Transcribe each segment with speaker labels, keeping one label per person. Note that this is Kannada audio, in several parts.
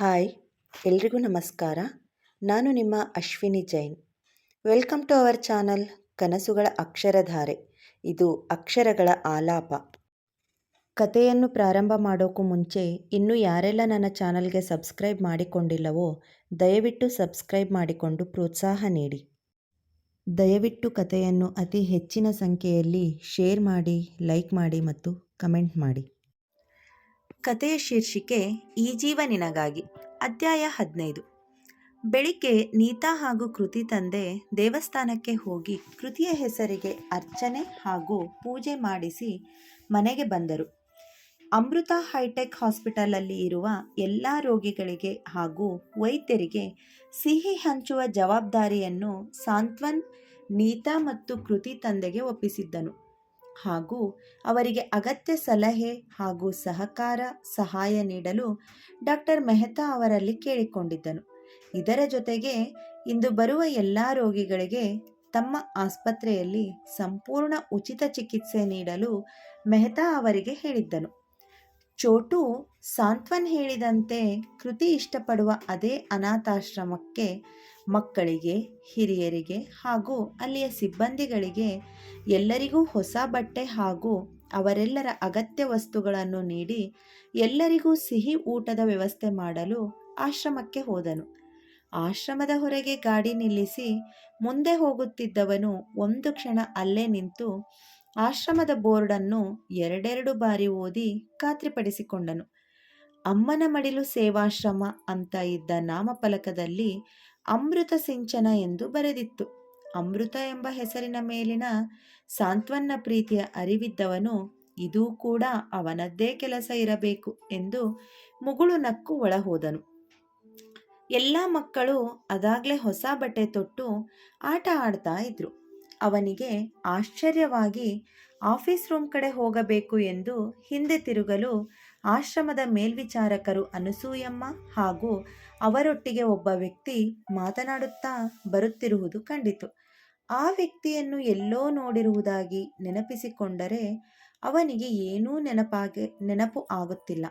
Speaker 1: ಹಾಯ್, ಎಲ್ರಿಗೂ ನಮಸ್ಕಾರ. ನಾನು ನಿಮ್ಮ Ashwini Jain. Welcome to our channel ಕನಸುಗಳ ಅಕ್ಷರಧಾರೆ. ಇದು ಅಕ್ಷರಗಳ ಆಲಾಪ. ಕಥೆಯನ್ನು ಪ್ರಾರಂಭ ಮಾಡೋಕ್ಕೂ ಮುಂಚೆ ಇನ್ನೂ ಯಾರೆಲ್ಲ ನನ್ನ ಚಾನಲ್ಗೆ ಸಬ್ಸ್ಕ್ರೈಬ್ ಮಾಡಿಕೊಂಡಿಲ್ಲವೋ, ದಯವಿಟ್ಟು ಸಬ್ಸ್ಕ್ರೈಬ್ ಮಾಡಿಕೊಂಡು ಪ್ರೋತ್ಸಾಹ ನೀಡಿ. ದಯವಿಟ್ಟು ಕಥೆಯನ್ನು ಅತಿ ಹೆಚ್ಚಿನ ಸಂಖ್ಯೆಯಲ್ಲಿ ಶೇರ್ ಮಾಡಿ, ಲೈಕ್ ಮಾಡಿ ಮತ್ತು ಕಮೆಂಟ್ ಮಾಡಿ. ಕಥೆಯ ಶೀರ್ಷಿಕೆ ಈ ಜೀವ ನಿನಗಾಗಿ ಅಧ್ಯಾಯ ಹದಿನೈದು. ಬೆಳಿಗ್ಗೆ ನೀತಾ ಹಾಗೂ ಕೃತಿ ತಂದೆ ದೇವಸ್ಥಾನಕ್ಕೆ ಹೋಗಿ ಕೃತಿಯ ಹೆಸರಿಗೆ ಅರ್ಚನೆ ಹಾಗೂ ಪೂಜೆ ಮಾಡಿಸಿ ಮನೆಗೆ ಬಂದರು. ಅಮೃತ ಹೈಟೆಕ್ ಹಾಸ್ಪಿಟಲಲ್ಲಿ ಇರುವ ಎಲ್ಲ ರೋಗಿಗಳಿಗೆ ಹಾಗೂ ವೈದ್ಯರಿಗೆ ಸಿಹಿ ಹಂಚುವ ಜವಾಬ್ದಾರಿಯನ್ನು ಸಾಂತ್ವನ್, ನೀತಾ ಮತ್ತು ಕೃತಿ ತಂದೆಗೆ ಒಪ್ಪಿಸಿದ್ದನು. ಹಾಗೂ ಅವರಿಗೆ ಅಗತ್ಯ ಸಲಹೆ ಹಾಗೂ ಸಹಕಾರ, ಸಹಾಯ ನೀಡಲು ಡಾಕ್ಟರ್ ಮೆಹ್ತಾ ಅವರಲ್ಲಿ ಕೇಳಿಕೊಂಡಿದ್ದನು. ಇದರ ಜೊತೆಗೆ ಇಂದು ಬರುವ ಎಲ್ಲ ರೋಗಿಗಳಿಗೆ ತಮ್ಮ ಆಸ್ಪತ್ರೆಯಲ್ಲಿ ಸಂಪೂರ್ಣ ಉಚಿತ ಚಿಕಿತ್ಸೆ ನೀಡಲು ಮೆಹ್ತಾ ಅವರಿಗೆ ಹೇಳಿದ್ದನು. ಚೋಟು ಸಾಂತ್ವನ್ ಹೇಳಿದಂತೆ ಕೃತಿ ಇಷ್ಟಪಡುವ ಅದೇ ಅನಾಥಾಶ್ರಮಕ್ಕೆ ಮಕ್ಕಳಿಗೆ, ಹಿರಿಯರಿಗೆ ಹಾಗೂ ಅಲ್ಲಿಯ ಸಿಬ್ಬಂದಿಗಳಿಗೆ ಎಲ್ಲರಿಗೂ ಹೊಸ ಬಟ್ಟೆ ಹಾಗೂ ಅವರೆಲ್ಲರ ಅಗತ್ಯ ವಸ್ತುಗಳನ್ನು ನೀಡಿ ಎಲ್ಲರಿಗೂ ಸಿಹಿ ಊಟದ ವ್ಯವಸ್ಥೆ ಮಾಡಲು ಆಶ್ರಮಕ್ಕೆ ಹೋದನು. ಆಶ್ರಮದ ಹೊರಗೆ ಗಾಡಿ ನಿಲ್ಲಿಸಿ ಮುಂದೆ ಹೋಗುತ್ತಿದ್ದವನು ಒಂದು ಕ್ಷಣ ಅಲ್ಲೇ ನಿಂತು ಆಶ್ರಮದ ಬೋರ್ಡನ್ನು ಎರಡೆರಡು ಬಾರಿ ಓದಿ ಖಾತ್ರಿಪಡಿಸಿಕೊಂಡನು. ಅಮ್ಮನ ಮಡಿಲು ಸೇವಾಶ್ರಮ ಅಂತ ಇದ್ದ ನಾಮಫಲಕದಲ್ಲಿ ಅಮೃತ ಸಿಂಚನ ಎಂದು ಬರೆದಿತ್ತು. ಅಮೃತ ಎಂಬ ಹೆಸರಿನ ಮೇಲಿನ ಸಾಂತ್ವನ್ನ ಪ್ರೀತಿಯ ಅರಿವಿದ್ದವನು ಇದೂ ಕೂಡ ಅವನದ್ದೇ ಕೆಲಸ ಇರಬೇಕು ಎಂದು ಮುಗುಳು ನಕ್ಕು ಒಳಹೋದನು. ಎಲ್ಲ ಮಕ್ಕಳು ಅದಾಗಲೇ ಹೊಸ ಬಟ್ಟೆ ತೊಟ್ಟು ಆಟ ಆಡ್ತಾ ಇದ್ರು. ಅವನಿಗೆ ಆಶ್ಚರ್ಯವಾಗಿ ಆಫೀಸ್ ರೂಮ್ ಕಡೆ ಹೋಗಬೇಕು ಎಂದು ಹಿಂದೆ ತಿರುಗಲು ಆಶ್ರಮದ ಮೇಲ್ವಿಚಾರಕರು ಅನಸೂಯಮ್ಮ ಹಾಗೂ ಅವರೊಟ್ಟಿಗೆ ಒಬ್ಬ ವ್ಯಕ್ತಿ ಮಾತನಾಡುತ್ತಾ ಬರುತ್ತಿರುವುದು ಕಂಡಿತು. ಆ ವ್ಯಕ್ತಿಯನ್ನು ಎಲ್ಲೋ ನೋಡಿರುವುದಾಗಿ ನೆನಪಿಸಿಕೊಂಡರೆ ಅವನಿಗೆ ಏನೂ ನೆನಪಾಗಿ, ನೆನಪು ಆಗುತ್ತಿಲ್ಲ.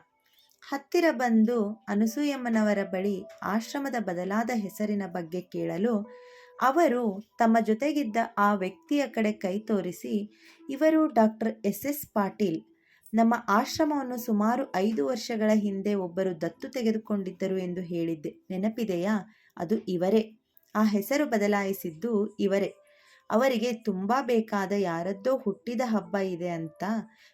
Speaker 1: ಹತ್ತಿರ ಬಂದು ಅನಸೂಯಮ್ಮನವರ ಬಳಿ ಆಶ್ರಮದ ಬದಲಾದ ಹೆಸರಿನ ಬಗ್ಗೆ ಕೇಳಲು ಅವರು ತಮ್ಮ ಜೊತೆಗಿದ್ದ ಆ ವ್ಯಕ್ತಿಯ ಕಡೆ ಕೈ ತೋರಿಸಿ, ಇವರು ಡಾಕ್ಟರ್ ಎಸ್ ಎಸ್ ಪಾಟೀಲ್ ನಮ್ಮ ಆಶ್ರಮವನ್ನು ಸುಮಾರು ಐದು ವರ್ಷಗಳ ಹಿಂದೆ ಒಬ್ಬರು ದತ್ತು ತೆಗೆದುಕೊಂಡಿದ್ದರು ಎಂದು ಹೇಳಿದ್ದೆ. ನೆನಪಿದೆಯಾ? ಅದು ಇವರೇ. ಆ ಹೆಸರು ಬದಲಾಯಿಸಿದ್ದು ಇವರೇ. ಅವರಿಗೆ ತುಂಬ ಬೇಕಾದ ಯಾರದ್ದೋ ಹುಟ್ಟಿದ ಹಬ್ಬ ಇದೆ ಅಂತ.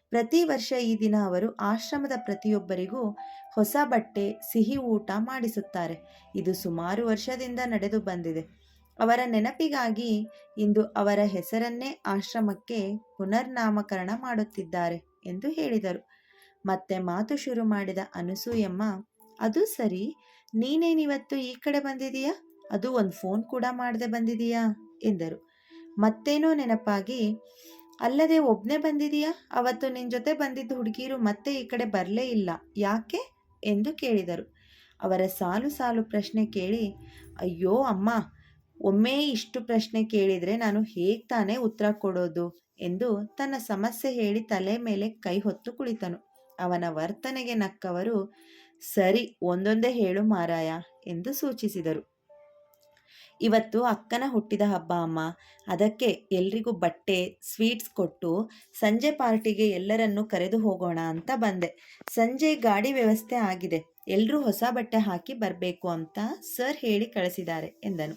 Speaker 1: ಪ್ರತಿ ವರ್ಷ ಈ ದಿನ ಅವರು ಆಶ್ರಮದ ಪ್ರತಿಯೊಬ್ಬರಿಗೂ ಹೊಸ ಬಟ್ಟೆ, ಸಿಹಿ ಊಟ ಮಾಡಿಸುತ್ತಾರೆ. ಇದು ಸುಮಾರು ವರ್ಷದಿಂದ ನಡೆದು ಬಂದಿದೆ. ಅವರ ನೆನಪಿಗಾಗಿ ಇಂದು ಅವರ ಹೆಸರನ್ನೇ ಆಶ್ರಮಕ್ಕೆ ಪುನರ್ನಾಮಕರಣ ಮಾಡುತ್ತಿದ್ದಾರೆ. ಎಂದು ಹೇಳಿದರು. ಮತ್ತೆ ಮಾತು ಶುರು ಮಾಡಿದ ಅನಸೂಯಮ್ಮ ಅದು ಸರಿ. ನೀನೇನಿವತ್ತು ಈ ಕಡೆ ಬಂದಿದೀಯಾ? ಅದು ಒಂದು ಫೋನ್ ಕೂಡ ಮಾಡದೆ ಬಂದಿದೀಯಾ? ಎಂದರು. ಮತ್ತೇನೋ ನೆನಪಾಗಿ, ಅಲ್ಲದೆ ಒಬ್ಬನೇ ಬಂದಿದೀಯಾ? ಅವತ್ತು ನಿನ್ನ ಜೊತೆ ಬಂದಿದ್ದ ಹುಡುಗಿರು ಮತ್ತೆ ಈ ಕಡೆ ಬರಲೇ ಇಲ್ಲ. ಯಾಕೆ? ಎಂದು ಕೇಳಿದರು. ಅವರ ಸಾಲು ಸಾಲು ಪ್ರಶ್ನೆ ಕೇಳಿ, ಅಯ್ಯೋ, ಅಮ್ಮ, ಒಮ್ಮೆ ಇಷ್ಟು ಪ್ರಶ್ನೆ ಕೇಳಿದರೆ ನಾನು ಹೇಗೆ ತಾನೇ ಉತ್ತರ ಕೊಡೋದು? ಎಂದು ತನ್ನ ಸಮಸ್ಯೆ ಹೇಳಿ ತಲೆ ಮೇಲೆ ಕೈ ಹೊತ್ತು ಕುಳಿತನು. ಅವನ ವರ್ತನೆಗೆ ನಕ್ಕವರು, ಸರಿ, ಒಂದೊಂದೇ ಹೇಳು ಮಾರಾಯ ಎಂದು ಸೂಚಿಸಿದರು. ಇವತ್ತು ಅಕ್ಕನ ಹುಟ್ಟಿದ ಹಬ್ಬ ಅಮ್ಮ. ಅದಕ್ಕೆ ಎಲ್ರಿಗೂ ಬಟ್ಟೆ, ಸ್ವೀಟ್ಸ್ ಕೊಟ್ಟು ಸಂಜೆ ಪಾರ್ಟಿಗೆ ಎಲ್ಲರನ್ನೂ ಕರೆದು ಹೋಗೋಣ ಅಂತ ಬಂದೆ. ಸಂಜೆ ಗಾಡಿ ವ್ಯವಸ್ಥೆ ಆಗಿದೆ. ಎಲ್ಲರೂ ಹೊಸ ಬಟ್ಟೆ ಹಾಕಿ ಬರಬೇಕು ಅಂತ ಸರ್ ಹೇಳಿ ಕಳಿಸಿದ್ದಾರೆ ಎಂದನು.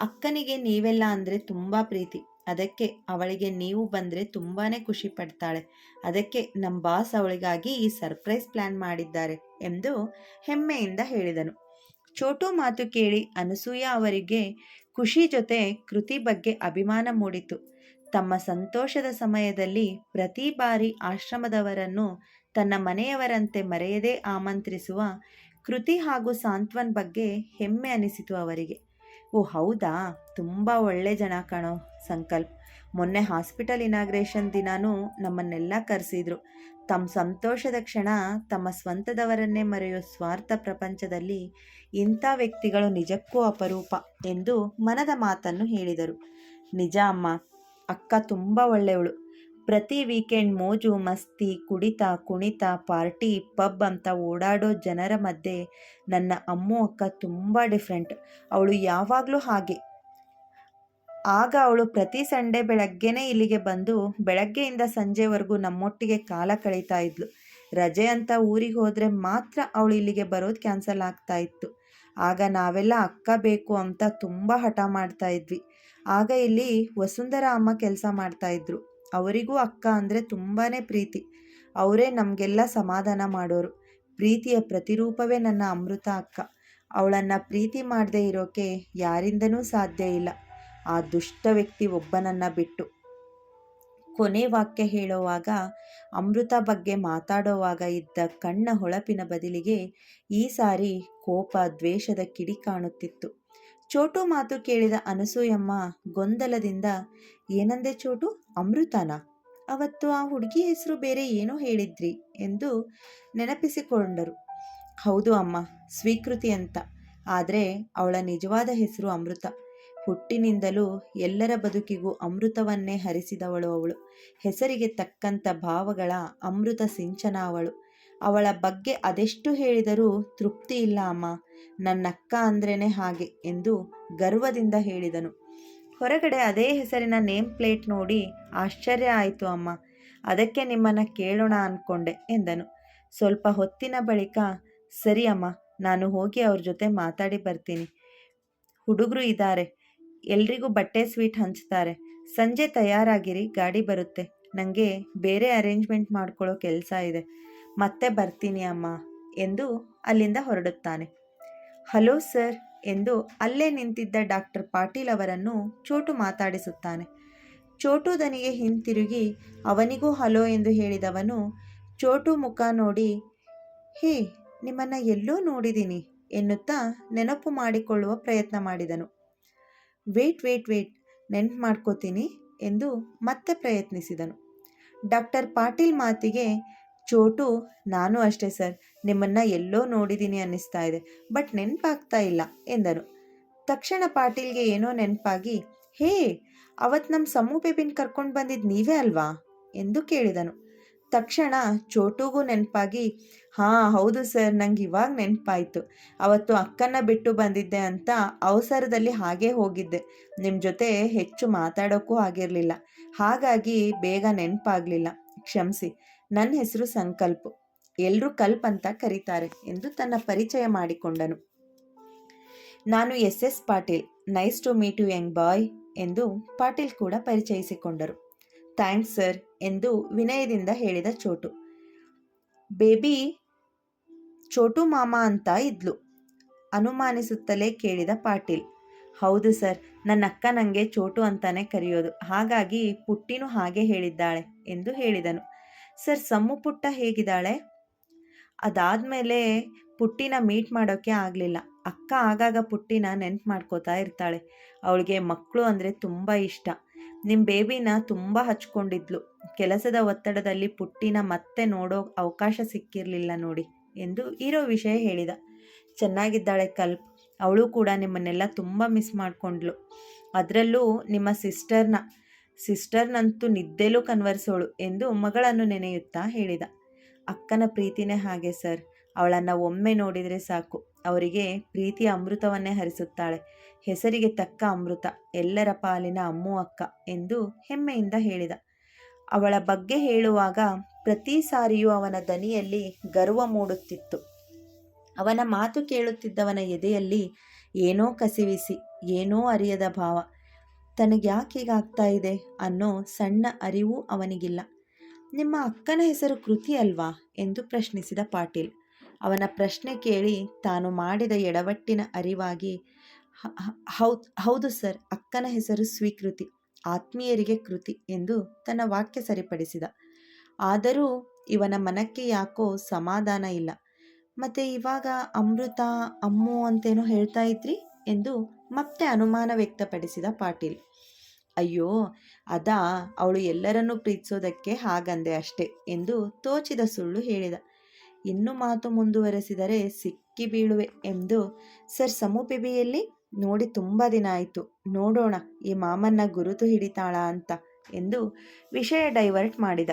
Speaker 1: ಅಕ್ಕನಿಗೆ ನೀವೆಲ್ಲ ಅಂದರೆ ತುಂಬ ಪ್ರೀತಿ. ಅದಕ್ಕೆ ಅವಳಿಗೆ ನೀವು ಬಂದರೆ ತುಂಬಾ ಖುಷಿ ಪಡ್ತಾಳೆ. ಅದಕ್ಕೆ ನಮ್ಮ ಬಾಸ್ ಅವಳಿಗಾಗಿ ಈ ಸರ್ಪ್ರೈಸ್ ಪ್ಲ್ಯಾನ್ ಮಾಡಿದ್ದಾರೆ ಎಂದು ಹೆಮ್ಮೆಯಿಂದ ಹೇಳಿದನು. ಚೋಟು ಮಾತು ಕೇಳಿ ಅನಸೂಯ ಅವರಿಗೆ ಖುಷಿ ಜೊತೆ ಕೃತಿ ಬಗ್ಗೆ ಅಭಿಮಾನ ಮೂಡಿತು. ತಮ್ಮ ಸಂತೋಷದ ಸಮಯದಲ್ಲಿ ಪ್ರತಿ ಬಾರಿ ಆಶ್ರಮದವರನ್ನು ತನ್ನ ಮನೆಯವರಂತೆ ಮರೆಯದೇ ಆಮಂತ್ರಿಸುವ ಕೃತಿ ಹಾಗೂ ಸಾಂತ್ವನ್ ಬಗ್ಗೆ ಹೆಮ್ಮೆ ಅನಿಸಿತು ಅವರಿಗೆ. ಓ ಹೌದಾ? ತುಂಬ ಒಳ್ಳೆ ಜನ ಕಣೋ. ಸಂಕಲ್ಪ್. ಮೊನ್ನೆ ಹಾಸ್ಪಿಟಲ್ ಇನಾಗ್ರೇಷನ್ ದಿನಾನೂ ನಮ್ಮನ್ನೆಲ್ಲ ಕರೆಸಿದ್ರು. ತಮ್ಮ ಸಂತೋಷದ ಕ್ಷಣ ತಮ್ಮ ಸ್ವಂತದವರನ್ನೇ ಮರೆಯೋ ಸ್ವಾರ್ಥ ಪ್ರಪಂಚದಲ್ಲಿ ಇಂಥ ವ್ಯಕ್ತಿಗಳು ನಿಜಕ್ಕೂ ಅಪರೂಪ ಎಂದು ಮನದ ಮಾತನ್ನು ಹೇಳಿದರು. ನಿಜ ಅಮ್ಮ, ಅಕ್ಕ ತುಂಬ ಒಳ್ಳೆಯವಳು. ಪ್ರತಿ ವೀಕೆಂಡ್ ಮೋಜು, ಮಸ್ತಿ, ಕುಡಿತ, ಕುಣಿತ, ಪಾರ್ಟಿ, ಪಬ್ ಅಂತ ಓಡಾಡೋ ಜನರ ಮಧ್ಯೆ ನನ್ನ ಅಮ್ಮು, ಅಕ್ಕ ತುಂಬ ಡಿಫ್ರೆಂಟ್. ಅವಳು ಯಾವಾಗಲೂ ಹಾಗೆ. ಆಗ ಅವಳು ಪ್ರತಿ ಸಂಡೇ ಬೆಳಗ್ಗೆನೇ ಇಲ್ಲಿಗೆ ಬಂದು ಬೆಳಗ್ಗೆಯಿಂದ ಸಂಜೆವರೆಗೂ ನಮ್ಮೊಟ್ಟಿಗೆ ಕಾಲ ಕಳೀತಾ ಇದ್ಲು. ರಜೆ ಅಂತ ಊರಿಗೆ ಹೋದರೆ ಮಾತ್ರ ಅವಳು ಇಲ್ಲಿಗೆ ಬರೋದು ಕ್ಯಾನ್ಸಲ್ ಆಗ್ತಾ ಇತ್ತು. ಆಗ ನಾವೆಲ್ಲ ಅಕ್ಕ ಬೇಕು ಅಂತ ತುಂಬ ಹಠ ಮಾಡ್ತಾ ಇದ್ವಿ. ಆಗ ಇಲ್ಲಿ ವಸುಂಧರ ಅಮ್ಮ ಕೆಲಸ ಮಾಡ್ತಾ ಇದ್ರು. ಅವರಿಗೂ ಅಕ್ಕ ಅಂದರೆ ತುಂಬಾ ಪ್ರೀತಿ. ಅವರೇ ನಮಗೆಲ್ಲ ಸಮಾಧಾನ ಮಾಡೋರು. ಪ್ರೀತಿಯ ಪ್ರತಿರೂಪವೇ ನನ್ನ ಅಮೃತ ಅಕ್ಕ. ಅವಳನ್ನು ಪ್ರೀತಿ ಮಾಡದೇ ಇರೋಕೆ ಯಾರಿಂದನೂ ಸಾಧ್ಯ ಇಲ್ಲ. ಆ ದುಷ್ಟ ವ್ಯಕ್ತಿ ಒಬ್ಬನನ್ನು ಬಿಟ್ಟು. ಕೊನೆ ವಾಕ್ಯ ಹೇಳುವಾಗ ಅಮೃತ ಬಗ್ಗೆ ಮಾತಾಡುವಾಗ ಇದ್ದ ಕಣ್ಣ ಹೊಳಪಿನ ಬದಲಿಗೆ ಈ ಸಾರಿ ಕೋಪ ದ್ವೇಷದ ಕಿಡಿ ಕಾಣುತ್ತಿತ್ತು. ಚೋಟು ಮಾತು ಕೇಳಿದ ಅನಸೂಯಮ್ಮ ಗೊಂದಲದಿಂದ, ಏನಂದೆ ಚೋಟು, ಅಮೃತನ? ಅವತ್ತು ಆ ಹುಡುಗಿ ಹೆಸರು ಬೇರೆ ಏನೋ ಹೇಳಿದ್ರಿ ಎಂದು ನೆನಪಿಸಿಕೊಂಡರು. ಹೌದು ಅಮ್ಮ, ಸ್ವೀಕೃತಿ ಅಂತ. ಆದರೆ ಅವಳ ನಿಜವಾದ ಹೆಸರು ಅಮೃತ. ಹುಟ್ಟಿನಿಂದಲೂ ಎಲ್ಲರ ಬದುಕಿಗೂ ಅಮೃತವನ್ನೇ ಹರಿಸಿದವಳು ಅವಳು. ಹೆಸರಿಗೆ ತಕ್ಕಂಥ ಭಾವಗಳ ಅಮೃತ ಸಿಂಚನ ಅವಳು. ಅವಳ ಬಗ್ಗೆ ಅದೆಷ್ಟು ಹೇಳಿದರೂ ತೃಪ್ತಿ ಇಲ್ಲ ಅಮ್ಮ. ನನ್ನಕ್ಕ ಅಂದ್ರೇನೆ ಹಾಗೆ ಎಂದು ಗರ್ವದಿಂದ ಹೇಳಿದನು. ಹೊರಗಡೆ ಅದೇ ಹೆಸರಿನ ನೇಮ್ ಪ್ಲೇಟ್ ನೋಡಿ ಆಶ್ಚರ್ಯ ಆಯಿತು ಅಮ್ಮ. ಅದಕ್ಕೆ ನಿಮ್ಮನ್ನು ಕೇಳೋಣ ಅಂದ್ಕೊಂಡೆ ಎಂದನು. ಸ್ವಲ್ಪ ಹೊತ್ತಿನ ಬಳಿಕ, ಸರಿ ಅಮ್ಮ, ನಾನು ಹೋಗಿ ಅವ್ರ ಜೊತೆ ಮಾತಾಡಿ ಬರ್ತೀನಿ. ಹುಡುಗರು ಇದ್ದಾರೆ. ಎಲ್ರಿಗೂ ಬಟ್ಟೆ ಸ್ವೀಟ್ ಹಂಚ್ತಾರೆ. ಸಂಜೆ ತಯಾರಾಗಿರಿ, ಗಾಡಿ ಬರುತ್ತೆ. ನನಗೆ ಬೇರೆ ಅರೇಂಜ್ಮೆಂಟ್ ಮಾಡ್ಕೊಳ್ಳೋ ಕೆಲಸ ಇದೆ. ಮತ್ತೆ ಬರ್ತೀನಿ ಅಮ್ಮ ಎಂದು ಅಲ್ಲಿಂದ ಹೊರಡುತ್ತಾನೆ. ಹಲೋ ಸರ್ ಎಂದು ಅಲ್ಲೇ ನಿಂತಿದ್ದ ಡಾಕ್ಟರ್ ಪಾಟೀಲ್ ಅವರನ್ನು ಚೋಟು ಮಾತಾಡಿಸುತ್ತಾನೆ. ಚೋಟು ದನಿಗೆ ಹಿಂತಿರುಗಿ ಅವನಿಗೂ ಹಲೋ ಎಂದು ಹೇಳಿದವನು ಚೋಟು ಮುಖ ನೋಡಿ, ಹೇ, ನಿಮ್ಮನ್ನು ಎಲ್ಲೋ ನೋಡಿದ್ದೀನಿ ಎನ್ನುತ್ತಾ ನೆನಪು ಮಾಡಿಕೊಳ್ಳುವ ಪ್ರಯತ್ನ ಮಾಡಿದನು. ವೇಟ್ ವೇಟ್ ವೇಟ್, ನೆನ್ಪು ಮಾಡ್ಕೋತೀನಿ ಎಂದು ಮತ್ತೆ ಪ್ರಯತ್ನಿಸಿದನು. ಡಾಕ್ಟರ್ ಪಾಟೀಲ್ ಮಾತಿಗೆ, ಚೋಟು, ನಾನು ಅಷ್ಟೇ ಸರ್. ನಿಮ್ಮನ್ನು ಎಲ್ಲೋ ನೋಡಿದ್ದೀನಿ ಅನ್ನಿಸ್ತಾ ಇದೆ, ಬಟ್ ನೆನಪಾಗ್ತಾ ಇಲ್ಲ ಎಂದನು ತಕ್ಷಣ ಪಾಟೀಲ್ಗೆ ಏನೋ ನೆನಪಾಗಿ, ಹೇ ಅವತ್ತು ನಮ್ಮ ಸಮೂ ಬೇಬಿನ ಕರ್ಕೊಂಡು ಬಂದಿದ್ದು ನೀವೇ ಅಲ್ವಾ? ಎಂದು ಕೇಳಿದನು. ತಕ್ಷಣ ಚೋಟುಗೂ ನೆನಪಾಗಿ, ಹಾಂ, ಹೌದು ಸರ್, ನಂಗೆ ಇವಾಗ ನೆನಪಾಯಿತು. ಅವತ್ತು ಅಕ್ಕನ ಬಿಟ್ಟು ಬಂದಿದ್ದೆ ಅಂತ ಅವಸರದಲ್ಲಿ ಹಾಗೆ ಹೋಗಿದ್ದೆ. ನಿಮ್ಮ ಜೊತೆ ಹೆಚ್ಚು ಮಾತಾಡೋಕ್ಕೂ ಆಗಿರಲಿಲ್ಲ. ಹಾಗಾಗಿ ಬೇಗ ನೆನಪಾಗಲಿಲ್ಲ. ಕ್ಷಮಿಸಿ. ನನ್ನ ಹೆಸರು ಸಂಕಲ್ಪ. ಎಲ್ಲರೂ ಕಲ್ಪ್ ಅಂತ ಕರೀತಾರೆ ಎಂದು ತನ್ನ ಪರಿಚಯ ಮಾಡಿಕೊಂಡನು. ನಾನು S S Patil. Nice to meet you young boy ಎಂದು ಪಾಟೀಲ್ ಕೂಡ ಪರಿಚಯಿಸಿಕೊಂಡರು. ಥ್ಯಾಂಕ್ಸ್ ಸರ್ ಎಂದು ವಿನಯದಿಂದ ಹೇಳಿದ ಚೋಟು. ಬೇಬಿ, ಚೋಟು ಮಾಮ ಅಂತ ಇದ್ಲು. ಅನುಮಾನಿಸುತ್ತಲೇ ಕೇಳಿದ ಪಾಟೀಲ್. ಹೌದು ಸರ್, ನನ್ನ ಅಕ್ಕ ನನಗೆ ಚೋಟು ಅಂತಾನೆ ಕರೆಯೋದು. ಹಾಗಾಗಿ ಪುಟ್ಟಿನೂ ಹಾಗೆ ಹೇಳಿದ್ದಾಳೆ ಎಂದು ಹೇಳಿದನು. ಸರ್, ಸಮ್ಮು ಪುಟ್ಟ ಹೇಗಿದ್ದಾಳೆ? ಅದಾದಮೇಲೆ ಪುಟ್ಟಿನ ಮೀಟ್ ಮಾಡೋಕ್ಕೆ ಆಗಲಿಲ್ಲ. ಅಕ್ಕ ಆಗಾಗ ಪುಟ್ಟಿನ ನೆನ್ಪು ಮಾಡ್ಕೋತಾ ಇರ್ತಾಳೆ. ಅವಳಿಗೆ ಮಕ್ಕಳು ಅಂದರೆ ತುಂಬ ಇಷ್ಟ. ನಿಮ್ಮ ಬೇಬಿನ ತುಂಬ ಹಚ್ಕೊಂಡಿದ್ಲು. ಕೆಲಸದ ಒತ್ತಡದಲ್ಲಿ ಪುಟ್ಟಿನ ಮತ್ತೆ ನೋಡೋ ಅವಕಾಶ ಸಿಕ್ಕಿರಲಿಲ್ಲ ನೋಡಿ ಎಂದು ಇರೋ ವಿಷಯ ಹೇಳಿದ. ಚೆನ್ನಾಗಿದ್ದಾಳೆ ಕಲ್ಪ್. ಅವಳು ಕೂಡ ನಿಮ್ಮನ್ನೆಲ್ಲ ತುಂಬ ಮಿಸ್ ಮಾಡಿಕೊಂಡ್ಲು. ಅದರಲ್ಲೂ ನಿಮ್ಮ ಸಿಸ್ಟರ್ನ, ಸಿಸ್ಟರ್ನಂತೂ ನಿದ್ದೆಲೂ ಕನ್ವರ್ಸೋಳು ಎಂದು ಮಗಳನ್ನು ನೆನೆಯುತ್ತಾ ಹೇಳಿದ. ಅಕ್ಕನ ಪ್ರೀತಿನೇ ಹಾಗೆ ಸರ್. ಅವಳನ್ನು ಒಮ್ಮೆ ನೋಡಿದರೆ ಸಾಕು. ಅವರಿಗೆ ಪ್ರೀತಿಯ ಅಮೃತವನ್ನೇ ಹರಿಸುತ್ತಾಳೆ. ಹೆಸರಿಗೆ ತಕ್ಕ ಅಮೃತ, ಎಲ್ಲರ ಪಾಲಿನ ಅಮ್ಮು ಅಕ್ಕ ಎಂದು ಹೆಮ್ಮೆಯಿಂದ ಹೇಳಿದ. ಅವಳ ಬಗ್ಗೆ ಹೇಳುವಾಗ ಪ್ರತಿ ಸಾರಿಯೂ ಅವನ ದನಿಯಲ್ಲಿ ಗರ್ವ ಮೂಡುತ್ತಿತ್ತು. ಅವನ ಮಾತು ಕೇಳುತ್ತಿದ್ದವನ ಎದೆಯಲ್ಲಿ ಏನೋ ಕಸಿವಿಸಿ, ಏನೋ ಅರಿಯದ ಭಾವ. ತನಗ್ಯಾಕೆ ಹೀಗಾಗ್ತಾ ಇದೆ ಅನ್ನೋ ಸಣ್ಣ ಅರಿವು ಅವನಿಗಿಲ್ಲ. ನಿಮ್ಮ ಅಕ್ಕನ ಹೆಸರು ಕೃತಿ ಅಲ್ವಾ? ಎಂದು ಪ್ರಶ್ನಿಸಿದ ಪಾಟೀಲ್. ಅವನ ಪ್ರಶ್ನೆ ಕೇಳಿ ತಾನು ಮಾಡಿದ ಎಡವಟ್ಟಿನ ಅರಿವಾಗಿ ಹೌದು ಹೌದು ಸರ್. ಅಕ್ಕನ ಹೆಸರು ಸ್ವೀಕೃತಿ, ಆತ್ಮೀಯರಿಗೆ ಕೃತಿ ಎಂದು ತನ್ನ ವಾಕ್ಯ ಸರಿಪಡಿಸಿದ. ಆದರೂ ಇವನ ಮನಕ್ಕೆ ಯಾಕೋ ಸಮಾಧಾನ ಇಲ್ಲ. ಮತ್ತೆ ಇವಾಗ ಅಮೃತ, ಅಮ್ಮು ಅಂತೇನೋ ಹೇಳ್ತಾ ಇದ್ರಿ ಎಂದು ಮತ್ತೆ ಅನುಮಾನ ವ್ಯಕ್ತಪಡಿಸಿದ ಪಾಟೀಲ್. ಅಯ್ಯೋ, ಅದಾ, ಅವಳು ಎಲ್ಲರನ್ನೂ ಪ್ರೀತಿಸೋದಕ್ಕೆ ಹಾಗಂದೆ ಅಷ್ಟೆ ಎಂದು ತೋಚಿದ ಸುಳ್ಳು ಹೇಳಿದ. ಇನ್ನು ಮಾತು ಮುಂದುವರೆಸಿದರೆ ಸಿಕ್ಕಿ ಬೀಳುವೆ ಎಂದು ಸರ್ ಸಮು ನೋಡಿ ತುಂಬ ದಿನ ಆಯಿತು. ನೋಡೋಣ, ಈ ಮಾಮನ್ನ ಗುರುತು ಹಿಡಿತಾಳ ಅಂತ ಎಂದು ವಿಷಯ ಡೈವರ್ಟ್ ಮಾಡಿದ.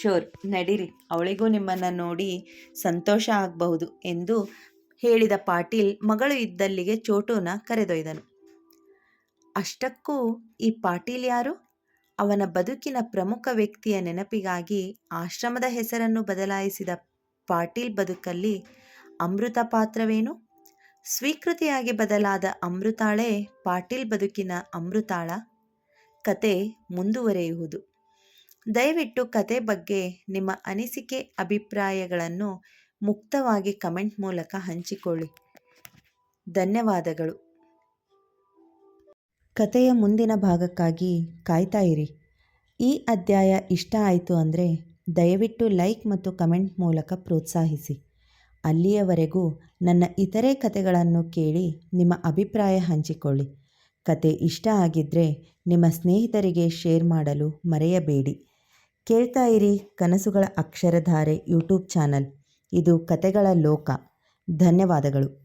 Speaker 1: ಶೋರ್ ನಡೀರಿ, ಅವಳಿಗೂ ನಿಮ್ಮನ್ನು ನೋಡಿ ಸಂತೋಷ ಆಗಬಹುದು ಎಂದು ಹೇಳಿದ ಪಾಟೀಲ್ ಮಗಳು ಇದ್ದಲ್ಲಿಗೆ ಚೋಟೂನ ಕರೆದೊಯ್ದನು. ಅಷ್ಟಕ್ಕೂ ಈ ಪಾಟೀಲ್ ಯಾರು? ಅವನ ಬದುಕಿನ ಪ್ರಮುಖ ವ್ಯಕ್ತಿಯ ನೆನಪಿಗಾಗಿ ಆಶ್ರಮದ ಹೆಸರನ್ನು ಬದಲಾಯಿಸಿದ ಪಾಟೀಲ್ ಬದುಕಲ್ಲಿ ಅಮೃತ ಪಾತ್ರವೇನು? ಸ್ವೀಕೃತಿಯಾಗಿ ಬದಲಾದ ಅಮೃತಾಳೆ ಪಾಟೀಲ್ ಬದುಕಿನ ಅಮೃತಾಳ ಕತೆ ಮುಂದುವರೆಯುವುದು. ದಯವಿಟ್ಟು ಕತೆ ಬಗ್ಗೆ ನಿಮ್ಮ ಅನಿಸಿಕೆ, ಅಭಿಪ್ರಾಯಗಳನ್ನು ಮುಕ್ತವಾಗಿ ಕಮೆಂಟ್ ಮೂಲಕ ಹಂಚಿಕೊಳ್ಳಿ. ಧನ್ಯವಾದಗಳು. ಕತೆಯ ಮುಂದಿನ ಭಾಗಕ್ಕಾಗಿ ಕಾಯ್ತಾ ಇರಿ. ಈ ಅಧ್ಯಾಯ ಇಷ್ಟ ಆಯಿತು ಅಂದರೆ ದಯವಿಟ್ಟು ಲೈಕ್ ಮತ್ತು ಕಮೆಂಟ್ ಮೂಲಕ ಪ್ರೋತ್ಸಾಹಿಸಿ. ಅಲ್ಲಿಯವರೆಗೂ ನನ್ನ ಇತರೆ ಕತೆಗಳನ್ನು ಕೇಳಿ ನಿಮ್ಮ ಅಭಿಪ್ರಾಯ ಹಂಚಿಕೊಳ್ಳಿ. ಕತೆ ಇಷ್ಟ ಆಗಿದ್ದರೆ ನಿಮ್ಮ ಸ್ನೇಹಿತರಿಗೆ ಶೇರ್ ಮಾಡಲು ಮರೆಯಬೇಡಿ. ಕೇಳ್ತಾ ಇರಿ ಕನಸುಗಳ ಅಕ್ಷರಧಾರೆ ಯೂಟ್ಯೂಬ್ ಚಾನಲ್. ಇದು ಕತೆಗಳ ಲೋಕ. ಧನ್ಯವಾದಗಳು.